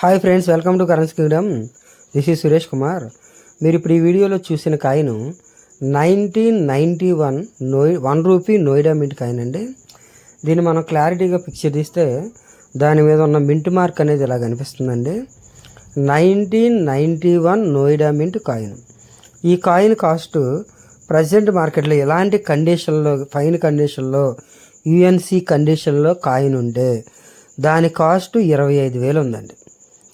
Hi friends welcome to currency kingdom this is Suresh Kumar మీరు ఇప్పుడు ఈ వీడియోలో చూసిన coin nineteen ninety one Noida one rupee Noida mint coin అండి. దీన్ని మనం క్లారిటీగా పిక్చర్ తీస్తే దాని మీద ఉన్న మింట్ మార్క్ అనేది ఇలా కనిపిస్తుందండి nineteen ninety one Noida mint coin. ఈ కాయిన్ కాస్ట్ ప్రజెంట్ మార్కెట్లో ఎలాంటి కండిషన్లో ఫైన్ కండిషన్లో యుఎన్సి కండిషన్లో కాయిన్ ఉంటే దాని కాస్ట్ ఇరవై ఐదు వేలు ఉందండి.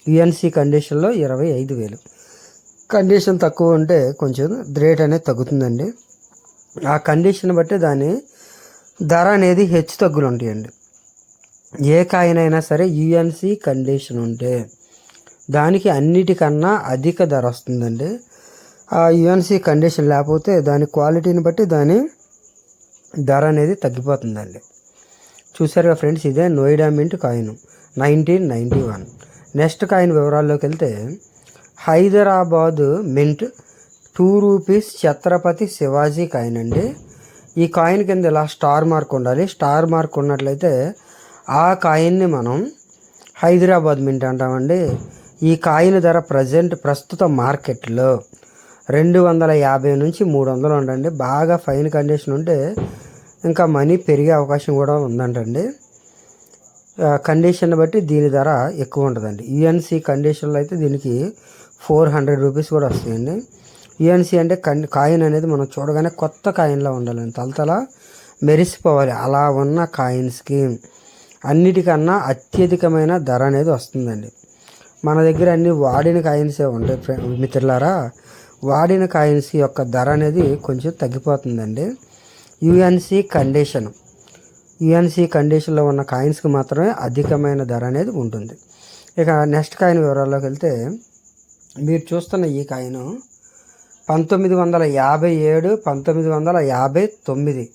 యుఎన్సీ కండిషన్లో ఇరవై ఐదు వేలు. కండిషన్ తక్కువ ఉంటే కొంచెం రేట్ అనేది తగ్గుతుందండి. ఆ కండిషన్ బట్టి దాని ధర అనేది హెచ్చు తగ్గులు ఉంటాయండి. ఏ కాయిన్ అయినా సరే యుఎన్సీ కండిషన్ ఉంటే దానికి అన్నిటికన్నా అధిక ధర వస్తుందండి. ఆ యుఎన్సీ కండిషన్ లేకపోతే దాని క్వాలిటీని బట్టి దాని ధర అనేది తగ్గిపోతుందండి. చూసారుగా ఫ్రెండ్స్ ఇదే Noida mint coin nineteen ninety one next coin వివరాల్లోకి వెళ్తే Hyderabad mint two rupees Chhatrapati Shivaji coin అండి. ఈ కాయిన్ కింద ఇలా స్టార్ మార్క్ ఉండాలి. స్టార్ మార్క్ ఉన్నట్లయితే ఆ కాయిన్ని మనం హైదరాబాద్ మింట్ అంటామండి. ఈ కాయిన్ ధర ప్రజెంట్ ప్రస్తుత మార్కెట్లో రెండు వందల యాభై నుంచి మూడు వందలు ఉండండి బాగా ఫైన్ కండిషన్ ఉంటే ఇంకా మనీ పెరిగే అవకాశం కూడా ఉందంటండి. కండిషన్ బట్టి దీని ధర ఎక్కువ ఉంటుందండి. యుఎన్సి కండిషన్లో అయితే దీనికి ఫోర్ హండ్రెడ్ రూపీస్ కూడా వస్తాయండి. యుఎన్సి అంటే కన్ కాయిన్ అనేది మనం చూడగానే కొత్త కాయిన్లా ఉండాలండి. తలతల మెరిసిపోవాలి. అలా ఉన్న కాయిన్స్కి అన్నిటికన్నా అత్యధికమైన ధర అనేది వస్తుందండి. మన దగ్గర అన్ని వాడిన కాయిన్సే ఉంటాయి మిత్రులారా. వాడిన కాయిన్స్ యొక్క ధర అనేది కొంచెం తగ్గిపోతుందండి. యుఎన్సి కండిషన్ యుఎన్సి కండిషన్లో ఉన్న కాయిన్స్కి మాత్రమే అధికమైన ధర అనేది ఉంటుంది. ఇక నెక్స్ట్ కాయిన్ వివరాల్లోకి వెళ్తే మీరు చూస్తున్న ఈ కాయిన్ పంతొమ్మిది వందల యాభై ఏడు పంతొమ్మిది వందల యాభై తొమ్మిది.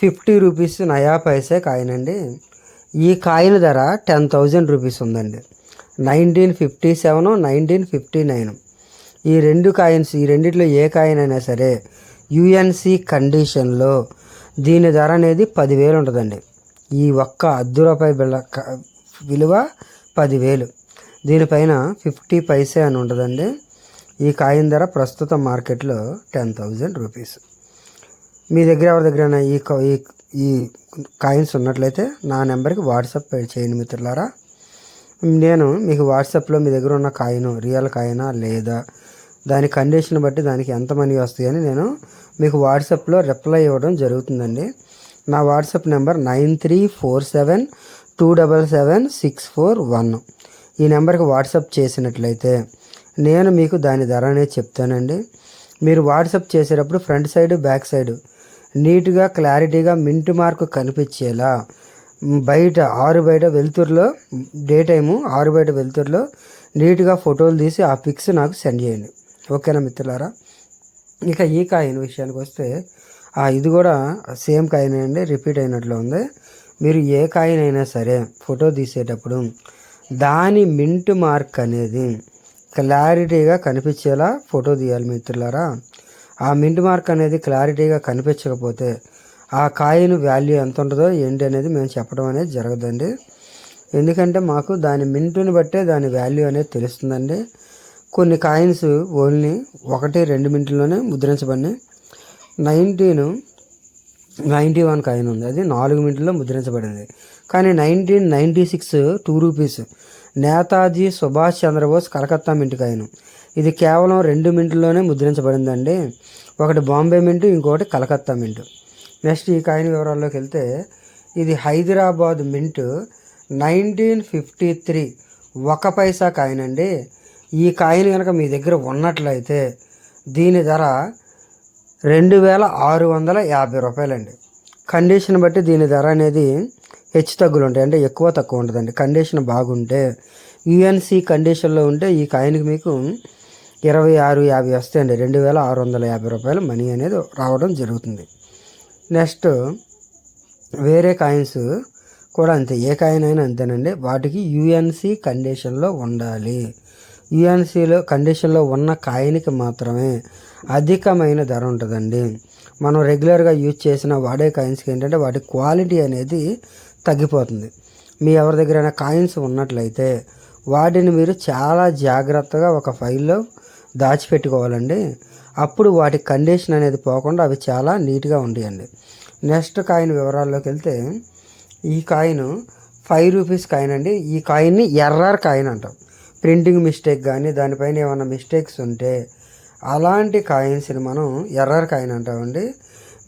ఫిఫ్టీ రూపీస్ నయా పైసే కాయిన్ అండి. ఈ కాయిన్ ధర టెన్ థౌజండ్ రూపీస్ ఉందండి. Nineteen fifty seven nineteen fifty nine ఈ రెండు కాయిన్స్ ఈ రెండిట్లో ఏ కాయిన్ అయినా సరే యుఎన్సి కండిషన్లో దీని ధర అనేది పదివేలు ఉంటుందండి. ఈ ఒక్క అర్ధ రూపాయి బిళ్ళ విలువ పదివేలు. దీనిపైన ఫిఫ్టీ పైసే అని ఉంటుందండి. ఈ కాయిన్ ధర ప్రస్తుత మార్కెట్లో టెన్ థౌజండ్ రూపీస్. మీ దగ్గర ఎవరి దగ్గర ఈ ఈ ఈ కాయిన్స్ ఉన్నట్లయితే నా నెంబర్కి వాట్సాప్ చేయండి మిత్రులారా. నేను మీకు వాట్సాప్లో మీ దగ్గర ఉన్న కాయిన్ రియల్ కాయినా లేదా దాని కండిషన్ బట్టి దానికి ఎంత మనీ వస్తాయని నేను మీకు వాట్సాప్లో రిప్లై ఇవ్వడం జరుగుతుందండి. నా WhatsApp number nine three four seven two double seven six four one. ఈ నెంబర్కి వాట్సాప్ చేసినట్లయితే నేను మీకు దాని ధర అనేది చెప్తానండి. మీరు వాట్సాప్ చేసేటప్పుడు ఫ్రంట్ సైడ్ బ్యాక్ సైడ్ నీట్గా క్లారిటీగా మింట్ మార్క్ కనిపించేలా బయట ఆరు బయట వెలుతురులో డే టైము ఆరు బయట వెలుతురులో నీట్గా ఫోటోలు తీసి ఆ పిక్స్ నాకు సెండ్ చేయండి. ఓకేనా మిత్రులారా? ఇక ఈ కాయిన్ విషయానికి వస్తే ఇది కూడా సేమ్ కాయిన్ అండి రిపీట్ అయినట్లు ఉంది. మీరు ఏ కాయిన్ అయినా సరే ఫోటో తీసేటప్పుడు దాని మింట్ మార్క్ అనేది క్లారిటీగా కనిపించేలా ఫోటో తీయాలి మిత్రులారా. ఆ మింట్ మార్క్ అనేది క్లారిటీగా కనిపించకపోతే ఆ కాయిన్ వాల్యూ ఎంత ఉంటుందో ఏంటి అనేది మేము చెప్పడం అనేది జరగదండి. ఎందుకంటే మాకు దాని మింటుని బట్టే దాని వాల్యూ అనేది తెలుస్తుందండి. కొన్ని కాయిన్స్ ఓన్లీ ఒకటి రెండు మినిట్లోనే ముద్రించబడినాయి. నైన్టీన్ నైంటీ వన్ కాయిన్ ఉంది. అది నాలుగు మినిట్లో ముద్రించబడింది. కానీ nineteen ninety six two rupees. Netaji Subhash Chandra Bose Calcutta mint coin. ఇది కేవలం రెండు మినిట్లోనే ముద్రించబడిందండి. ఒకటి బాంబే మింట్ ఇంకొకటి కలకత్తా మింట్. నెక్స్ట్ ఈ కాయిన్ వివరాల్లోకి వెళ్తే ఇది Hyderabad mint nineteen fifty three. ఒక పైసా కాయిన్ అండి. ఈ కాయిన్ కనుక మీ దగ్గర ఉన్నట్లయితే దీని ధర రెండు వేల ఆరు వందల యాభై రూపాయలండి. కండిషన్ బట్టి దీని ధర అనేది హెచ్చు తగ్గులు ఉంటాయి. అంటే ఎక్కువ తక్కువ ఉంటుందండి. కండిషన్ బాగుంటే యుఎన్సి కండిషన్లో ఉంటే ఈ కాయిన్కి మీకు ఇరవై ఆరు యాభై వస్తాయండి. రెండు వేల ఆరు వందల యాభై రూపాయలు మనీ అనేది రావడం జరుగుతుంది. నెక్స్ట్ వేరే కాయిన్స్ కూడా అంతే. ఏ కాయిన్ అయినా అంతేనండి. వాటికి యుఎన్సి కండిషన్లో ఉండాలి. యుఎన్సిలో కండిషన్లో ఉన్న కాయిన్కి మాత్రమే అధికమైన ధర ఉంటుందండి. మనం రెగ్యులర్గా యూజ్ చేసిన వాడే కాయిన్స్కి ఏంటంటే వాటి క్వాలిటీ అనేది తగ్గిపోతుంది. మీ ఎవరి దగ్గరైనా కాయిన్స్ ఉన్నట్లయితే వాటిని మీరు చాలా జాగ్రత్తగా ఒక ఫైల్లో దాచిపెట్టుకోవాలండి. అప్పుడు వాటి కండిషన్ అనేది పోకుండా అవి చాలా నీట్గా ఉండేయండి. నెక్స్ట్ కాయిన్ వివరాల్లోకి వెళ్తే ఈ కాయిన్ ఫైవ్ రూపీస్ కాయిన్ అండి. ఈ కాయిన్ని ఎర్రర్ కాయిన్ అంటాం. ప్రింటింగ్ మిస్టేక్ కానీ దానిపైన ఏమైనా మిస్టేక్స్ ఉంటే అలాంటి కాయిన్స్ని మనం ఎర్రర్ కాయిన్ అంటామండి.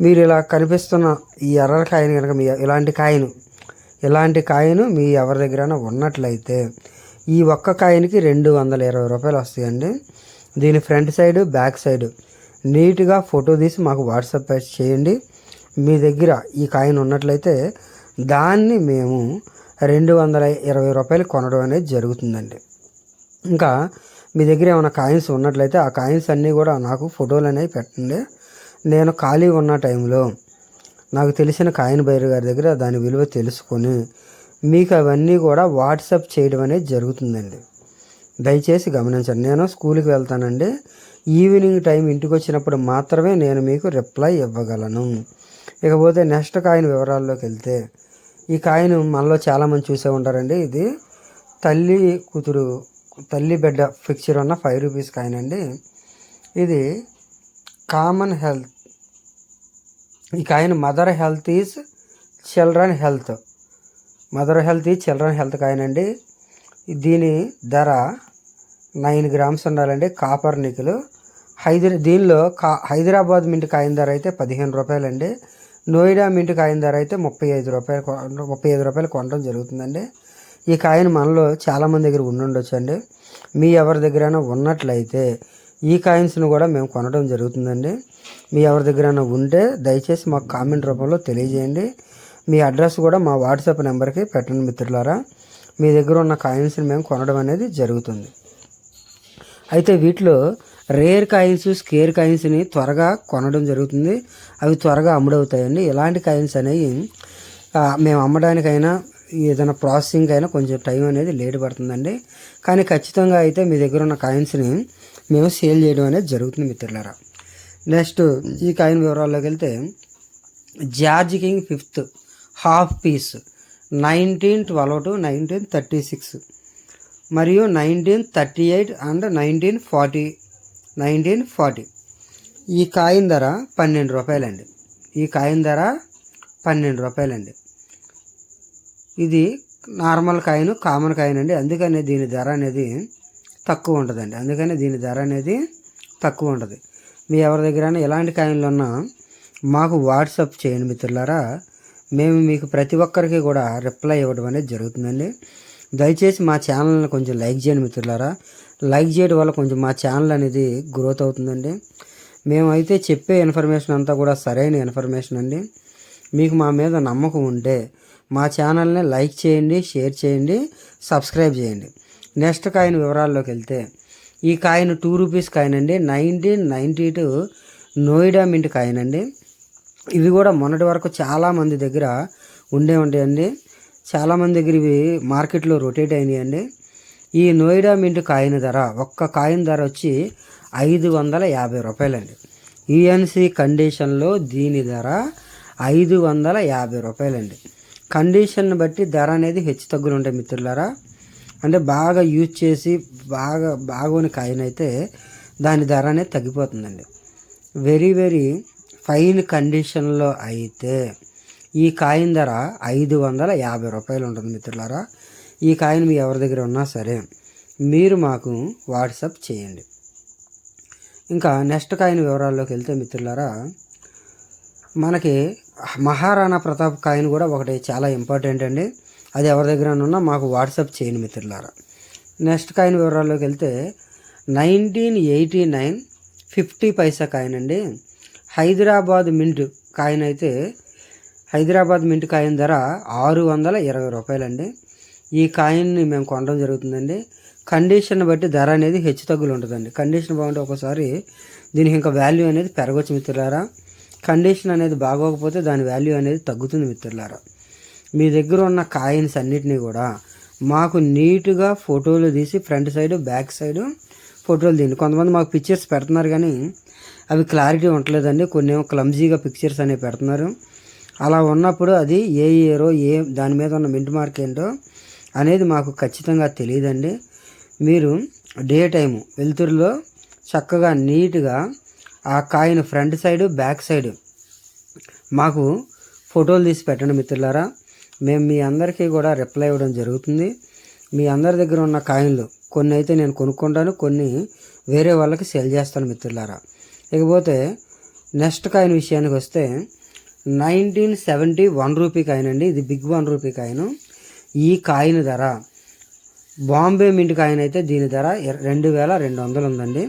మీరు ఇలా కనిపిస్తున్న ఈ ఎర్రర్ కాయిన్ కనుక మీ ఇలాంటి కాయిన్ ఇలాంటి కాయిన్ మీ ఎవరి దగ్గర ఉన్నట్లయితే ఈ ఒక్క కాయిన్కి రెండు వందల ఇరవై రూపాయలు వస్తాయండి. దీని ఫ్రంట్ సైడ్ బ్యాక్ సైడ్ నీట్గా ఫోటో తీసి మాకు వాట్సాప్ చేయండి. మీ దగ్గర ఈ కాయిన్ ఉన్నట్లయితే దాన్ని మేము రెండు వందల ఇరవై రూపాయలు కొనడం అనేది జరుగుతుందండి. ఇంకా మీ దగ్గర ఏమైనా కాయిన్స్ ఉన్నట్లయితే ఆ కాయిన్స్ అన్నీ కూడా నాకు ఫోటోలు అనేవి పెట్టండి. నేను ఖాళీ ఉన్న టైంలో నాకు తెలిసిన కాయిన్ బైర్ గారి దగ్గర దాని విలువ తెలుసుకొని మీకు అవన్నీ కూడా వాట్సాప్ చేయడం అనేది జరుగుతుందండి. దయచేసి గమనించండి. నేను స్కూల్కి వెళ్తానండి. ఈవినింగ్ టైం ఇంటికి వచ్చినప్పుడు మాత్రమే నేను మీకు రిప్లై ఇవ్వగలను. ఇకపోతే నెక్స్ట్ కాయిన్ వివరాల్లోకి వెళ్తే ఈ కాయిన్ మనలో చాలామంది చూసే ఉంటారండి. ఇది తల్లి కూతురు తల్లి బిడ్డ ఫిక్చర్ ఉన్న ఫైవ్ రూపీస్ కాయిన్ అండి. ఇది కామన్ హెల్త్ ఈ coin mother health is children health mother health is children health coin అండి. దీని ధర నైన్ గ్రామ్స్ ఉండాలండి. కాపర్ నికులు హైదరా దీనిలో కా హైదరాబాద్ మింట్ కాయిన్ ధర అయితే పదిహేను రూపాయలండి. నోయిడా మింట్ కాయిన్ ధర అయితే ముప్పై ఐదు రూపాయలు ముప్పై ఐదు రూపాయలు కొనడం జరుగుతుందండి. ఈ కాయిన్ మనలో చాలామంది దగ్గర ఉండుండొచ్చు అండి. మీ ఎవరి దగ్గరైనా ఉన్నట్లయితే ఈ కాయిన్స్ను కూడా మేము కొనడం జరుగుతుందండి. మీ ఎవరి దగ్గరైనా ఉంటే దయచేసి మాకు కామెంట్ రూపంలో తెలియజేయండి. మీ అడ్రస్ కూడా మా వాట్సాప్ నెంబర్కి పెట్టండి మిత్రులారా. మీ దగ్గర ఉన్న కాయిన్స్ని మేము కొనడం అనేది జరుగుతుంది. అయితే వీటిలో రేర్ కాయిన్స్ స్కేర్ కాయిన్స్ని త్వరగా కొనడం జరుగుతుంది. అవి త్వరగా అమ్ముడవుతాయండి. ఇలాంటి కాయిన్స్ అనేవి మేము అమ్మడానికైనా ఏదైనా ప్రాసెసింగ్ అయినా కొంచెం టైం అనేది లేట్ పడుతుందండి. కానీ ఖచ్చితంగా అయితే మీ దగ్గర ఉన్న కాయిన్స్ని మేము సేల్ చేయడం అనేది జరుగుతుంది మిత్రులారా. నెక్స్ట్ ఈ కాయిన్ వివరాల్లోకి వెళ్తే George king fifth half piece nineteen twelve to nineteen thirty six మరియు nineteen thirty eight and nineteen forty nineteen forty. ఈ కాయిన్ ధర పన్నెండు రూపాయలండి. ఈ కాయిన్ ధర పన్నెండు రూపాయలండి. ఇది నార్మల్ కాయిన్ కామన్ కాయిన్ అండి అందుకనే దీని ధర అనేది తక్కువ ఉంటుందండి. అందుకనే దీని ధర అనేది తక్కువ ఉంటుంది. మీ ఎవరి దగ్గర ఎలాంటి కాయిన్లు ఉన్నా మాకు వాట్సాప్ చేయండి మిత్రులారా. మేము మీకు ప్రతి ఒక్కరికి కూడా రిప్లై ఇవ్వడం అనేది జరుగుతుందండి. దయచేసి మా ఛానల్ని కొంచెం లైక్ చేయండి మిత్రులారా. లైక్ చేయడం వల్ల కొంచెం మా ఛానల్ అనేది గ్రోత్ అవుతుందండి. మేమైతే చెప్పే ఇన్ఫర్మేషన్ అంతా కూడా సరైన ఇన్ఫర్మేషన్ అండి. మీకు మా మీద నమ్మకం ఉంటే మా ఛానల్ని లైక్ చేయండి షేర్ చేయండి సబ్స్క్రైబ్ చేయండి. నెక్స్ట్ కాయిన్ వివరాల్లోకి వెళ్తే ఈ కాయిన్ టూ రూపీస్ కాయిన్ అండి. Nineteen ninety two Noida mint coin అండి. ఇవి కూడా మొన్నటి వరకు చాలామంది దగ్గర ఉండే ఉంటాయండి చాలామంది దగ్గర ఇవి మార్కెట్లో రొటేట్ అయినాయండి ఈ నోయిడా మింట్ కాయిన్ ధర ఒక్క కాయిన్ ధర వచ్చి ఐదు వందల యాభై రూపాయలండి. ఈఎన్సీ కండిషన్లో దీని ధర ఐదు వందల యాభై రూపాయలండి. కండిషన్ బట్టి ధర అనేది హెచ్చు తగ్గులు ఉంటాయి మిత్రులారా. అంటే బాగా యూజ్ చేసి బాగా బాగోని కాయిన్ అయితే దాని ధర అనేది తగ్గిపోతుందండి. వెరీ వెరీ ఫైన్ కండిషన్లో అయితే ఈ కాయిన్ ధర ఐదు వందల యాభై రూపాయలు ఉంటుంది మిత్రులారా. ఈ కాయిన్ మీ ఎవరి దగ్గర ఉన్నా సరే మీరు మాకు వాట్సాప్ చేయండి. ఇంకా నెక్స్ట్ కాయిన్ వివరాల్లోకి వెళ్తే మిత్రులారా మనకి మహారాణా ప్రతాప్ కాయిన్ కూడా ఒకటి చాలా ఇంపార్టెంట్ అండి. అది ఎవరి దగ్గర ఉన్నా మాకు వాట్సాప్ చేయండి మిత్రులారా. నెక్స్ట్ కాయిన్ వివరాల్లోకి వెళ్తే nineteen eighty nine fifty paisa coin అండి. హైదరాబాద్ మింట్ కాయిన్ అయితే హైదరాబాద్ మింట్ కాయిన్ ధర ఆరు వందల ఇరవై రూపాయలండి. ఈ కాయిన్ని మేము కొనడం జరుగుతుందండి. కండిషన్ బట్టి ధర అనేది హెచ్చు తగ్గులు ఉంటుందండి. కండిషన్ బాగుంటే ఒకసారి దీనికి ఇంకా వాల్యూ అనేది పెరగవచ్చు మిత్రులారా. కండిషన్ అనేది బాగోకపోతే దాని వాల్యూ అనేది తగ్గుతుంది మిత్రులారా. మీ దగ్గర ఉన్న కాయిన్స్ అన్నిటినీ కూడా మాకు నీట్గా ఫోటోలు తీసి ఫ్రంట్ సైడ్ బ్యాక్ సైడ్ ఫోటోలు తీయండి. కొంతమంది మాకు పిక్చర్స్ పెడుతున్నారు కానీ అవి క్లారిటీ ఉండలేదండి. కొన్ని ఏమో క్లమ్జీగా పిక్చర్స్ అనేవి పెడుతున్నారు. అలా ఉన్నప్పుడు అది ఏ ఇయరో ఏ దాని మీద ఉన్న మింట్ మార్క్ ఏంటో అనేది మాకు ఖచ్చితంగా తెలియదండి. మీరు డే టైము వెలుతురులో చక్కగా నీట్గా ఆ coin front side back side. మాకు ఫోటోలు తీసి పెట్టండి మిత్రులారా. మేము మీ అందరికీ కూడా రిప్లై ఇవ్వడం జరుగుతుంది. మీ అందరి దగ్గర ఉన్న కాయిన్లు కొన్ని అయితే నేను కొనుక్కుంటాను కొన్ని వేరే వాళ్ళకి సెల్ చేస్తాను మిత్రులారా. ఇకపోతే నెక్స్ట్ కాయిన్ విషయానికి వస్తే nineteen seventy one rupee coin అండి. ఇది బిగ్ వన్ రూపీ కాయిన్. ఈ కాయిన్ ధర బాంబే మింట్ కాయిన్ అయితే దీని ధర రెండు వేల రెండు వందలు ఉందండి.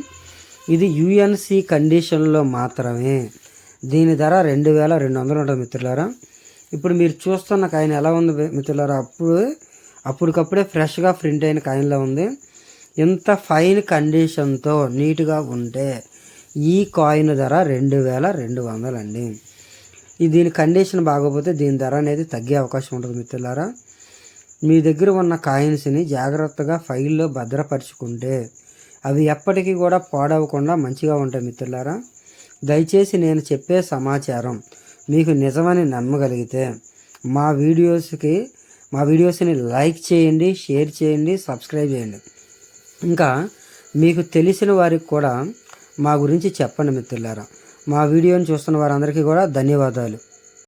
ఇది యుఎన్సి కండిషన్లో మాత్రమే. దీని ధర రెండు వేల రెండు వందలు ఉంటుంది మిత్రులారా. ఇప్పుడు మీరు చూస్తున్న కాయిన్ ఎలా ఉంది మిత్రులారా? అప్పుడు అప్పటికప్పుడే ఫ్రెష్గా ప్రింట్ అయిన కాయిన్లో ఉంది. ఇంత ఫైన్ కండిషన్తో నీట్గా ఉంటే ఈ కాయిన్ ధర రెండు వేల రెండు వందలండి ఈ దీని కండిషన్ బాగోపోతే దీని ధర అనేది తగ్గే అవకాశం ఉంటుంది మిత్రులారా. మీ దగ్గర ఉన్న కాయిన్స్ని జాగ్రత్తగా ఫైల్లో భద్రపరుచుకుంటే అవి ఎప్పటికీ కూడా పాడవకుండా మంచిగా ఉంటాయి మిత్రులారా దయచేసి నేను చెప్పే సమాచారం మీకు నిజమని నమ్మగలిగితే మా వీడియోస్కి మా వీడియోస్ని లైక్ చేయండి షేర్ చేయండి సబ్స్క్రైబ్ చేయండి. ఇంకా మీకు తెలిసిన వారికి కూడా మా గురించి చెప్పండి మిత్రులారా. మా వీడియోని చూస్తున్న వారందరికీ కూడా ధన్యవాదాలు.